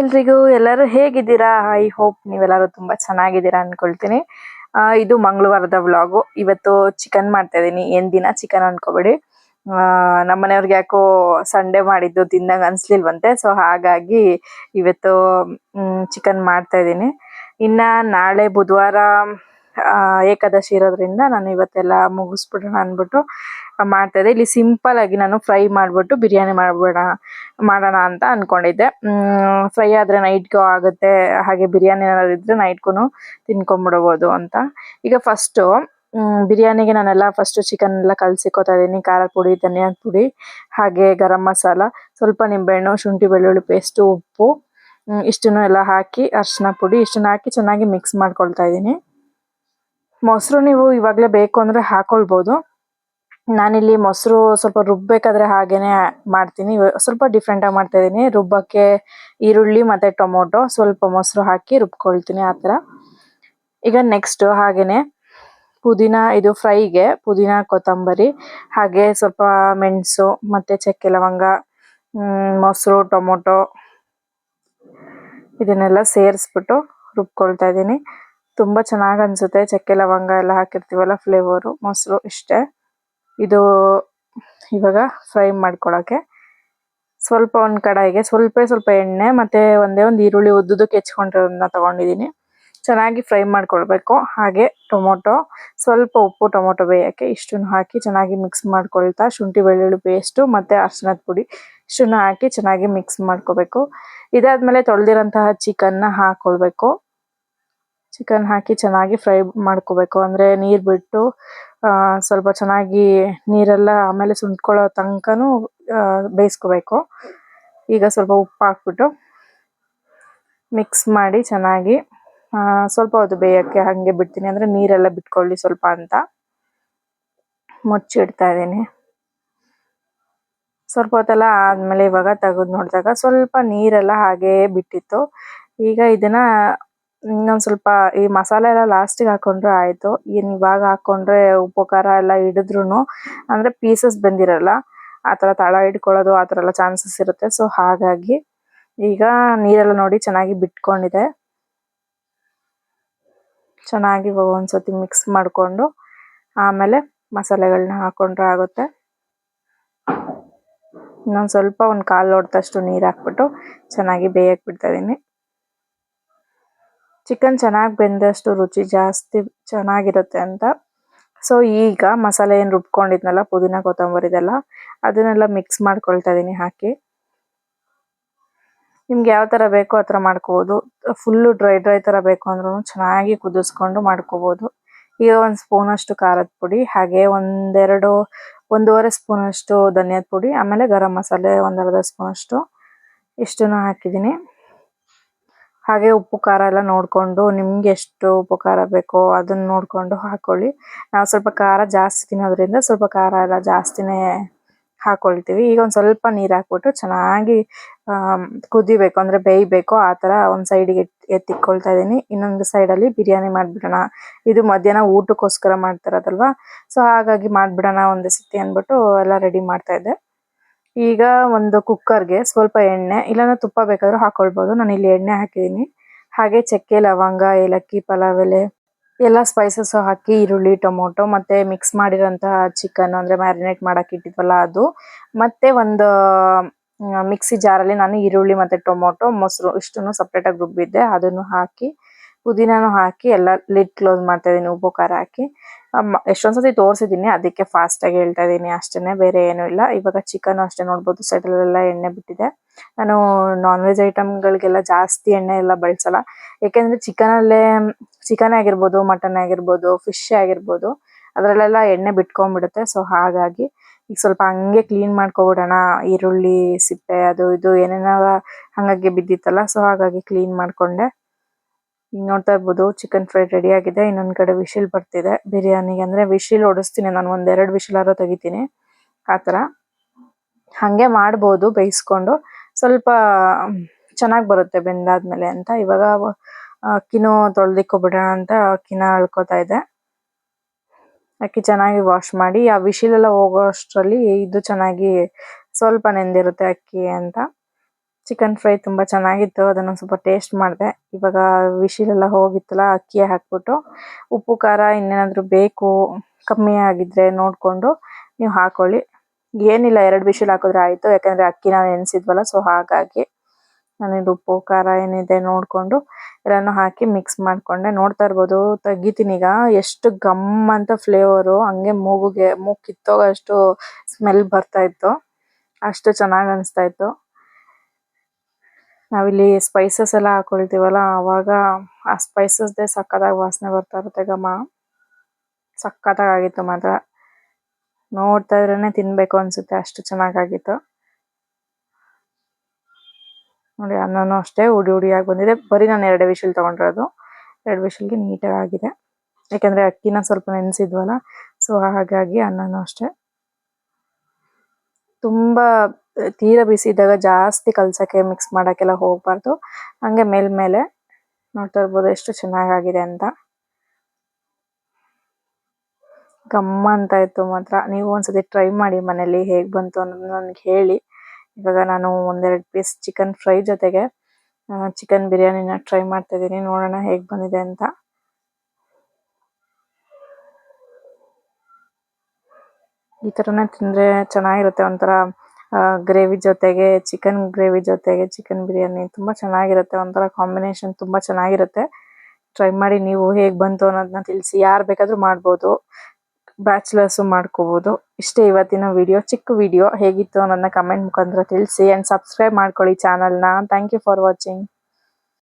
ಎಲ್ರಿಗೂ ಎಲ್ಲರೂ ಹೇಗಿದ್ದೀರಾ? ಐ ಹೋಪ್ ನೀವೆಲ್ಲರೂ ತುಂಬಾ ಚೆನ್ನಾಗಿದ್ದೀರಾ ಅನ್ಕೊಳ್ತೀನಿ. ಇದು ಮಂಗಳವಾರದ ವ್ಲಾಗು. ಇವತ್ತು ಚಿಕನ್ ಮಾಡ್ತಾ ಇದೀನಿ ಏನ್ ದಿನ ಚಿಕನ್ ಅನ್ಕೋಬೇಡಿ. ನಮ್ಮ ಮನೆಯವ್ರಿಗೆ ಯಾಕೋ ಸಂಡೇ ಮಾಡಿದ್ದು ತಿಂದಂಗ ಅನ್ಸ್ಲಿಲ್ವಂತೆ. ಸೊ ಹಾಗಾಗಿ ಇವತ್ತು ಚಿಕನ್ ಮಾಡ್ತಾ ಇದ್ದೀನಿ. ಇನ್ನ ನಾಳೆ ಬುಧವಾರ ಏಕಾದಶಿ ಇರೋದ್ರಿಂದ ನಾನು ಇವತ್ತೆಲ್ಲ ಮುಗಿಸ್ಬಿಡೋಣ ಅನ್ಬಿಟ್ಟು ಮಾಡ್ತಾ ಇದ್ದೆ. ಇಲ್ಲಿ ಸಿಂಪಲ್ ಆಗಿ ನಾನು ಫ್ರೈ ಮಾಡಿಬಿಟ್ಟು ಬಿರಿಯಾನಿ ಮಾಡ್ಬೇಡ, ಮಾಡೋಣ ಅಂತ ಅನ್ಕೊಂಡಿದ್ದೆ. ಫ್ರೈ ಆದರೆ ನೈಟ್ಗೂ ಆಗುತ್ತೆ. ಹಾಗೆ ಬಿರಿಯಾನಿ ಏನಾದ್ರು ಇದ್ದರೆ ನೈಟ್ಗೂ ತಿನ್ಕೊಂಡ್ಬಿಡ್ಬೋದು ಅಂತ. ಈಗ ಫಸ್ಟು ಬಿರಿಯಾನಿಗೆ ನಾನೆಲ್ಲ ಫಸ್ಟು ಚಿಕನ್ ಎಲ್ಲ ಕಲಸಿಕೋತಾ ಇದ್ದೀನಿ. ಖಾರ ಪುಡಿ, ಧನಿಯಾ ಪುಡಿ, ಹಾಗೆ ಗರಂ ಮಸಾಲ, ಸ್ವಲ್ಪ ನಿಂಬೆಹಣ್ಣು, ಶುಂಠಿ, ಬೆಳ್ಳುಳ್ಳಿ ಪೇಸ್ಟು ಉಪ್ಪು ಇಷ್ಟನ್ನು ಎಲ್ಲ ಹಾಕಿ ಅರಿಶಿನ ಪುಡಿ ಇಷ್ಟನ್ನು ಹಾಕಿ ಚೆನ್ನಾಗಿ ಮಿಕ್ಸ್ ಮಾಡ್ಕೊಳ್ತಾ ಇದ್ದೀನಿ. ಮೊಸರು ನೀವು ಇವಾಗಲೇ ಬೇಕು ಅಂದರೆ ಹಾಕೊಳ್ಬೋದು. ನಾನಿಲ್ಲಿ ಮೊಸರು ಸ್ವಲ್ಪ ರುಬ್ಬೇಕಾದ್ರೆ ಹಾಗೇನೆ ಮಾಡ್ತೀನಿ. ಸ್ವಲ್ಪ ಡಿಫ್ರೆಂಟ್ ಆಗಿ ಮಾಡ್ತಾ ಇದೀನಿ ರುಬ್ಬಕ್ಕೆ ಈರುಳ್ಳಿ ಮತ್ತೆ ಟೊಮೊಟೊ ಸ್ವಲ್ಪ ಮೊಸರು ಹಾಕಿ ರುಬ್ಕೊಳ್ತೀನಿ ಆ ಥರ. ಈಗ ನೆಕ್ಸ್ಟ್ ಹಾಗೇನೆ ಪುದೀನ ಇದು ಫ್ರೈಗೆ ಪುದೀನ, ಕೊತ್ತಂಬರಿ, ಹಾಗೆ ಸ್ವಲ್ಪ ಮೆಣಸು ಮತ್ತೆ ಚಕ್ಕೆ ಲವಂಗ ಮೊಸರು, ಟೊಮೊಟೊ ಇದನ್ನೆಲ್ಲ ಸೇರಿಸ್ಬಿಟ್ಟು ರುಬ್ಕೊಳ್ತಾ ಇದ್ದೀನಿ. ತುಂಬಾ ಚೆನ್ನಾಗಿ ಅನ್ಸುತ್ತೆ. ಚಕ್ಕೆ ಲವಂಗ ಎಲ್ಲ ಹಾಕಿರ್ತೀವಲ್ಲ ಫ್ಲೇವರು ಮೊಸರು ಇಷ್ಟೇ. ಇದು ಇವಾಗ ಫ್ರೈ ಮಾಡ್ಕೊಳಕ್ಕೆ. ಸ್ವಲ್ಪ ಒಂದು ಕಡಾಯಿಗೆ ಸ್ವಲ್ಪ ಸ್ವಲ್ಪ ಎಣ್ಣೆ ಮತ್ತೆ ಒಂದೇ ಒಂದು ಈರುಳ್ಳಿ ಉದ್ದುದಕ್ಕೆ ಹೆಚ್ಕೊಂಡಿರೋದನ್ನ ತಗೊಂಡಿದ್ದೀನಿ ಚೆನ್ನಾಗಿ ಫ್ರೈ ಮಾಡ್ಕೊಳ್ಬೇಕು. ಹಾಗೆ ಟೊಮೊಟೊ, ಸ್ವಲ್ಪ ಉಪ್ಪು ಟೊಮೊಟೊ ಬೇಯೋಕ್ಕೆ ಇಷ್ಟನ್ನು ಹಾಕಿ ಚೆನ್ನಾಗಿ ಮಿಕ್ಸ್ ಮಾಡ್ಕೊಳ್ತಾ ಶುಂಠಿ ಬೆಳ್ಳುಳ್ಳಿ ಪೇಸ್ಟು ಮತ್ತೆ ಅರ್ಶಿನದ ಪುಡಿ ಇಷ್ಟನ್ನು ಹಾಕಿ ಚೆನ್ನಾಗಿ ಮಿಕ್ಸ್ ಮಾಡ್ಕೋಬೇಕು. ಇದಾದಮೇಲೆ ತೊಳೆದಿರೋಂತಹ ಚಿಕನ್ನ ಹಾಕ್ಕೊಳ್ಬೇಕು ಚಿಕನ್ ಹಾಕಿ ಚೆನ್ನಾಗಿ ಫ್ರೈ ಮಾಡ್ಕೋಬೇಕು. ಅಂದ್ರೆ ನೀರ್ ಬಿಟ್ಟು ಆ, ಸ್ವಲ್ಪ ಚೆನ್ನಾಗಿ ನೀರೆಲ್ಲ ಆಮೇಲೆ ಸುಂಟ್ಕೊಳ್ಳೋ ತನಕನೂ ಬೇಯಿಸ್ಕೋಬೇಕು. ಈಗ ಸ್ವಲ್ಪ ಉಪ್ಪು ಹಾಕ್ಬಿಟ್ಟು ಮಿಕ್ಸ್ ಮಾಡಿ ಚೆನ್ನಾಗಿ ಸ್ವಲ್ಪ ಹೊತ್ತು ಬೇಯಕ್ಕೆ ಹಾಗೆ ಬಿಡ್ತೀನಿ. ಅಂದ್ರೆ ನೀರೆಲ್ಲ ಬಿಟ್ಕೊಳ್ಳಿ ಸ್ವಲ್ಪ ಅಂತ. ಮುಚ್ಚಿಡ್ತಾ ಇದ್ದೀನಿ. ಸ್ವಲ್ಪ ಹೊತ್ತೆಲ್ಲ ಆದಮೇಲೆ ಇವಾಗ ತೆಗೆದು ನೋಡಿದಾಗ ಸ್ವಲ್ಪ ನೀರೆಲ್ಲ ಹಾಗೇ ಬಿಟ್ಟಿತ್ತು. ಈಗ ಇದನ್ನ ಇನ್ನೊಂದ್ ಸ್ವಲ್ಪ ಈ ಮಸಾಲೆ ಎಲ್ಲ ಲಾಸ್ಟಿಗೆ ಹಾಕೊಂಡ್ರೆ ಆಯ್ತು. ಏನ್ ಇವಾಗ ಹಾಕೊಂಡ್ರೆ ಉಪ್ಪು, ಖಾರ ಎಲ್ಲ ಹಿಡಿದ್ರುನು ಅಂದ್ರೆ ಪೀಸಸ್ ಬಂದಿರಲ್ಲ. ಆತರ ತಳ ಹಿಡ್ಕೊಳ್ಳೋದು ಆತರ ಎಲ್ಲ ಚಾನ್ಸಸ್ ಇರುತ್ತೆ. ಸೊ ಹಾಗಾಗಿ ಈಗ ನೀರೆಲ್ಲ ನೋಡಿ ಚೆನ್ನಾಗಿ ಬಿಟ್ಕೊಂಡಿದೆ. ಚೆನ್ನಾಗಿ ಒಂದ್ಸತಿ ಮಿಕ್ಸ್ ಮಾಡ್ಕೊಂಡು ಆಮೇಲೆ ಮಸಾಲೆಗಳನ್ನ ಹಾಕೊಂಡ್ರೆ ಆಗುತ್ತೆ. ಇನ್ನೊಂದ್ ಸ್ವಲ್ಪ ಒಂದ್ ಕಾಲ್ ಲೋಟದಷ್ಟು ನೀರ್ ಹಾಕ್ಬಿಟ್ಟು ಚೆನ್ನಾಗಿ ಬೇಯಕ್ ಬಿಡ್ತಾ ಇದೀನಿ. ಚಿಕನ್ ಚೆನ್ನಾಗಿ ಬೆಂದಷ್ಟು ರುಚಿ ಜಾಸ್ತಿ ಚೆನ್ನಾಗಿರುತ್ತೆ ಅಂತ. ಸೊ ಈಗ ಮಸಾಲೆ ಏನು ರುಬ್ಕೊಂಡಿದ್ನಲ್ಲ, ಪುದೀನ ಕೊತ್ತಂಬರಿದೆಲ್ಲ ಅದನ್ನೆಲ್ಲ ಮಿಕ್ಸ್ ಮಾಡ್ಕೊಳ್ತಾ ಇದೀನಿ ಹಾಕಿ. ನಿಮ್ಗೆ ಯಾವ ತರ ಬೇಕೋ ಆ ಥರ ಮಾಡ್ಕೋಬೋದು. ಫುಲ್ಲು ಡ್ರೈ ಡ್ರೈ ತರ ಬೇಕು ಅಂದ್ರೂ ಚೆನ್ನಾಗಿ ಕುದಿಸ್ಕೊಂಡು ಮಾಡ್ಕೋಬೋದು. ಈಗ ಒಂದು ಸ್ಪೂನ್ ಅಷ್ಟು ಖಾರದ ಪುಡಿ, ಹಾಗೆ ಒಂದೆರಡು, ಒಂದೂವರೆ ಸ್ಪೂನ್ ಅಷ್ಟು ಧನಿಯಾದ ಪುಡಿ, ಆಮೇಲೆ ಗರಂ ಮಸಾಲೆ ಒಂದರ್ಧ ಸ್ಪೂನ್ ಅಷ್ಟು ಇಷ್ಟನ್ನು ಹಾಕಿದೀನಿ ಹಾಗೆ ಉಪ್ಪು ಖಾರ ಎಲ್ಲ ನೋಡ್ಕೊಂಡು ನಿಮ್ಗೆ ಎಷ್ಟು ಉಪ್ಪು ಖಾರ ಬೇಕೋ ಅದನ್ನ ನೋಡ್ಕೊಂಡು ಹಾಕೊಳ್ಳಿ. ನಾವು ಸ್ವಲ್ಪ ಖಾರ ಜಾಸ್ತಿ ತಿನ್ನೋದ್ರಿಂದ ಸ್ವಲ್ಪ ಖಾರ ಎಲ್ಲ ಜಾಸ್ತಿನೇ ಹಾಕೊಳ್ತೀವಿ. ಈಗ ಒಂದು ಸ್ವಲ್ಪ ನೀರು ಹಾಕ್ಬಿಟ್ಟು ಚೆನ್ನಾಗಿ ಕುದಿಬೇಕು ಅಂದ್ರೆ ಬೇಯಬೇಕು. ಆ ತರ ಒಂದು ಸೈಡಿಗೆ ಎತ್ತಿಕ್ಕೊಳ್ತಾ ಇದ್ದೀನಿ. ಇನ್ನೊಂದು ಸೈಡಲ್ಲಿ ಬಿರಿಯಾನಿ ಮಾಡ್ಬಿಡೋಣ. ಇದು ಮಧ್ಯಾಹ್ನ ಊಟಕ್ಕೋಸ್ಕರ ಮಾಡ್ತಾರದಲ್ವಾ ಸೊ ಹಾಗಾಗಿ ಮಾಡ್ಬಿಡೋಣ ಒಂದು ಸತಿ ಅಂದ್ಬಿಟ್ಟು ಎಲ್ಲ ರೆಡಿ ಮಾಡ್ತಾ ಇದ್ದೆ. ಈಗ ಒಂದು ಕುಕ್ಕರ್ಗೆ ಸ್ವಲ್ಪ ಎಣ್ಣೆ, ಇಲ್ಲಾಂದ್ರೆ ತುಪ್ಪ ಬೇಕಾದ್ರೂ ಹಾಕೊಳ್ಬೋದು. ನಾನು ಇಲ್ಲಿ ಎಣ್ಣೆ ಹಾಕಿದ್ದೀನಿ ಹಾಗೆ ಚಕ್ಕೆ, ಲವಂಗ, ಏಲಕ್ಕಿ, ಪಲಾವ್ ಎಲೆ, ಎಲ್ಲ ಸ್ಪೈಸಸ್ ಹಾಕಿ ಈರುಳ್ಳಿ, ಟೊಮೊಟೊ ಮತ್ತೆ ಮಿಕ್ಸ್ ಮಾಡಿರೋಂತಹ ಚಿಕನ್ ಅಂದ್ರೆ ಮ್ಯಾರಿನೇಟ್ ಮಾಡಕ್ಕೆ ಇಟ್ಟಿದ್ವಲ್ಲ ಅದು. ಮತ್ತೆ ಒಂದು ಮಿಕ್ಸಿ ಜಾರಲ್ಲಿ ನಾನು ಈರುಳ್ಳಿ ಮತ್ತೆ ಟೊಮೊಟೊ, ಮೊಸರು ಇಷ್ಟನ್ನು ಸಪ್ರೇಟಾಗಿ ರುಬ್ಬಿದ್ದೆ. ಅದನ್ನು ಹಾಕಿ, ಪುದೀನನು ಹಾಕಿ, ಎಲ್ಲ ಲಿಡ್ ಕ್ಲೋಸ್ ಮಾಡ್ತಾ ಇದೀನಿ, ಉಪ್ಪು, ಖಾರ ಹಾಕಿ. ಎಷ್ಟೊಂದ್ ಸತಿ ತೋರ್ಸಿದೀನಿ, ಅದಕ್ಕೆ ಫಾಸ್ಟ್ ಆಗಿ ಹೇಳ್ತಾ ಇದೀನಿ ಅಷ್ಟೇನೆ, ಬೇರೆ ಏನು ಇಲ್ಲ. ಇವಾಗ ಚಿಕನ್ ಅಷ್ಟೇ ನೋಡ್ಬೋದು ಸೈಡ್ ಎಲ್ಲ ಎಣ್ಣೆ ಬಿಟ್ಟಿದೆ. ನಾನು ನಾನ್ ವೆಜ್ ಗಳಿಗೆಲ್ಲ ಜಾಸ್ತಿ ಎಣ್ಣೆ ಎಲ್ಲ ಬಳಸಲ್ಲ. ಯಾಕೆಂದ್ರೆ ಚಿಕನ್ ಅಲ್ಲೇ ಚಿಕನ್ ಆಗಿರ್ಬೋದು ಮಟನ್ ಆಗಿರ್ಬೋದು ಫಿಶ್ ಆಗಿರ್ಬೋದು, ಅದರಲ್ಲೆಲ್ಲ ಎಣ್ಣೆ ಬಿಟ್ಕೊಂಡ್ಬಿಡುತ್ತೆ. ಸೊ ಹಾಗಾಗಿ ಈಗ ಸ್ವಲ್ಪ ಹಂಗೆ ಕ್ಲೀನ್ ಮಾಡ್ಕೊಬಿಡೋಣ. ಈರುಳ್ಳಿ, ಸಿಪ್ಪೆ, ಅದು ಇದು ಏನೇನ ಹಂಗಾಗಿ ಬಿದ್ದಿತ್ತಲ್ಲ ಸೊ ಹಾಗಾಗಿ ಕ್ಲೀನ್ ಮಾಡ್ಕೊಂಡೆ. ಈಗ ನೋಡ್ತಾ ಇರಬಹುದು ಚಿಕನ್ ಫ್ರೈ ರೆಡಿ ಆಗಿದೆ, ಇನ್ನೊಂದ್ ಕಡೆ ವಿಶಿಲ್ ಬರ್ತಿದೆ. ಬಿರಿಯಾನಿಗೆ ಅಂದ್ರೆ ವಿಶಿಲ್ ಹೊಡಿಸ್ತೀನಿ ನಾನು, ಒಂದ್ ಎರಡ್ ವಿಶಿಲ್ ಆದ್ರೂ ತೆಗಿತೀನಿ. ಆತರ ಹಂಗೆ ಮಾಡಬಹುದು ಬೇಯಿಸ್ಕೊಂಡು. ಸ್ವಲ್ಪ ಚೆನ್ನಾಗಿ ಬರುತ್ತೆ ಬೆಂದಾದ್ಮೇಲೆ ಅಂತ. ಇವಾಗ ಅಕ್ಕಿನೂ ತೊಳ್ದಿಕ್ಕೊಬಿಡೋಣ ಅಂತ ಅಕ್ಕಿನ ಅಳ್ಕೊತಾ ಇದೆ. ಅಕ್ಕಿ ಚೆನ್ನಾಗಿ ವಾಶ್ ಮಾಡಿ, ಆ ವಿಶಿಲ್ ಎಲ್ಲ ಹೋಗೋ ಅಷ್ಟರಲ್ಲಿ ಇದು ಚೆನ್ನಾಗಿ ಸ್ವಲ್ಪ ನೆಂದಿರುತ್ತೆ ಅಕ್ಕಿ ಅಂತ. ಚಿಕನ್ ಫ್ರೈ ತುಂಬಾ ಚೆನ್ನಾಗಿತ್ತು. ಅದನ್ನ ಸ್ವಲ್ಪ ಟೇಸ್ಟ್ ಮಾಡಿದೆ. ಇವಾಗ ವಿಶಿಲ್ ಎಲ್ಲ ಹೋಗಿತ್ತಲ್ಲ ಅಕ್ಕಿ ಹಾಕ್ಬಿಟ್ಟು. ಉಪ್ಪು, ಖಾರ ಇನ್ನೇನಾದ್ರು ಬೇಕು, ಕಮ್ಮಿ ಆಗಿದ್ರೆ ನೋಡ್ಕೊಂಡು ನೀವು ಹಾಕೊಳ್ಳಿ. ಏನಿಲ್ಲ, ಎರಡು ವಿಶಿಲ್ ಹಾಕಿದ್ರೆ ಆಯಿತು. ಅಕ್ಕಿ ನಾವು ನೆನೆಸಿದ್ವಲ್ಲ ಸೊ ಹಾಗಾಗಿ ನಾನಿದು ಉಪ್ಪು, ಖಾರ ಏನಿದೆ ನೋಡ್ಕೊಂಡು ಎಲ್ಲಾನು ಹಾಕಿ ಮಿಕ್ಸ್ ಮಾಡ್ಕೊಂಡೆ. ನೋಡ್ತಾ ಇರ್ಬೋದು, ತೆಗಿತೀನಿ ಈಗ. ಎಷ್ಟು ಗಮ್ ಅಂತ ಫ್ಲೇವರು ಹಂಗೆ ಮೂಗುಗೆ, ಮೂಗು ಕಿತ್ತೋಗೋಷ್ಟು ಸ್ಮೆಲ್ ಬರ್ತಾ ಇತ್ತು. ಅಷ್ಟು ಚೆನ್ನಾಗಿ ಅನಿಸ್ತಾ ಇತ್ತು. ನಾವಿಲ್ಲಿ ಸ್ಪೈಸಸ್ ಎಲ್ಲ ಹಾಕೊಳ್ತೀವಲ್ಲ ಆವಾಗ ಆ ಸ್ಪೈಸಸ್ ದೇ ಸಕ್ಕತ್ತಾಗಿ ವಾಸನೆ ಬರ್ತಾ ಇರುತ್ತೆ ಘಮ. ಸಕ್ಕತ್ತಾಗಿತ್ತು ಮಾತ್ರ. ನೋಡ್ತಾ ಇದ್ರೇನೆ ತಿನ್ಬೇಕು ಅನ್ಸುತ್ತೆ, ಅಷ್ಟು ಚೆನ್ನಾಗಾಗಿತ್ತು ನೋಡಿ, ಅನ್ನನೂ ಅಷ್ಟೇ ಉಡಿ ಉಡಿಯಾಗಿ ಬಂದಿದೆ. ಬರೀ ನಾನು ಎರಡು ವಿಷಲ್ ತಗೊಂಡಿರೋದು. ಎರಡು ವಿಷಲ್ಗೆ ನೀಟಾಗಿ ಆಗಿದೆ. ಯಾಕಂದ್ರೆ ಅಕ್ಕಿನ ಸ್ವಲ್ಪ ನೆನೆಸಿದ್ವಲ್ಲ, ಸೊ ಹಾಗಾಗಿ ಅನ್ನನೂ ಅಷ್ಟೇ. ತುಂಬಾ ತೀರಾ ಬಿಸಿ ಇದ್ದಾಗ ಜಾಸ್ತಿ ಕಲ್ಸಕ್ಕೆ ಮಿಕ್ಸ್ ಮಾಡಕ್ಕೆಲ್ಲ ಹೋಗ್ಬಾರ್ದು. ಹಂಗೆ ಮೇಲ್ಮೇಲೆ ನೋಡ್ತಾ ಇರ್ಬೋದು ಎಷ್ಟು ಚೆನ್ನಾಗಾಗಿದೆ ಅಂತ. ಗಮ್ಮ ಅಂತ ಇತ್ತು ಮಾತ್ರ. ನೀವು ಒಂದ್ಸತಿ ಟ್ರೈ ಮಾಡಿ ಮನೇಲಿ ಹೇಗ್ ಬಂತು ಅನ್ನೋದನ್ನ ನನಗೆ ಹೇಳಿ. ಇವಾಗ ನಾನು ಒಂದೆರಡು ಪೀಸ್ ಚಿಕನ್ ಫ್ರೈ ಜೊತೆಗೆ ಚಿಕನ್ ಬಿರಿಯಾನಿನ ಟ್ರೈ ಮಾಡ್ತಾ ಇದ್ದೀನಿ. ನೋಡೋಣ ಹೇಗ್ ಬಂದಿದೆ ಅಂತ. ಈ ತರನೇ ತಿಂದ್ರೆ ಚೆನ್ನಾಗಿರುತ್ತೆ ಒಂಥರ ಗ್ರೇವಿ ಜೊತೆಗೆ ಚಿಕನ್ ಗ್ರೇವಿ ಜೊತೆಗೆ ಚಿಕನ್ ಬಿರಿಯಾನಿ ತುಂಬಾ ಚೆನ್ನಾಗಿರುತ್ತೆ ಒಂತರ ಕಾಂಬಿನೇಷನ್ ತುಂಬಾ ಚೆನ್ನಾಗಿರುತ್ತೆ. ಟ್ರೈ ಮಾಡಿ ನೀವು ಹೇಗ್ ಬಂತು ಅನ್ನೋದನ್ನ ತಿಳಿಸಿ, ಯಾರು ಬೇಕಾದ್ರೂ ಮಾಡ್ಬೋದು ಬ್ಯಾಚುಲರ್ಸ್ ಮಾಡ್ಕೋಬಹುದು ಇಷ್ಟೇ ಇವತ್ತಿನ ವಿಡಿಯೋ ಚಿಕ್ಕ ವಿಡಿಯೋ ಹೇಗಿತ್ತು ಅನ್ನೋದನ್ನ ಕಮೆಂಟ್ ಮುಖಾಂತರ ತಿಳಿಸಿ ಅಂಡ್ ಸಬ್ಸ್ಕ್ರೈಬ್ ಮಾಡ್ಕೊಳ್ಳಿ ಚಾನಲ್ನ ಥ್ಯಾಂಕ್ ಯು ಫಾರ್ ವಾಚಿಂಗ್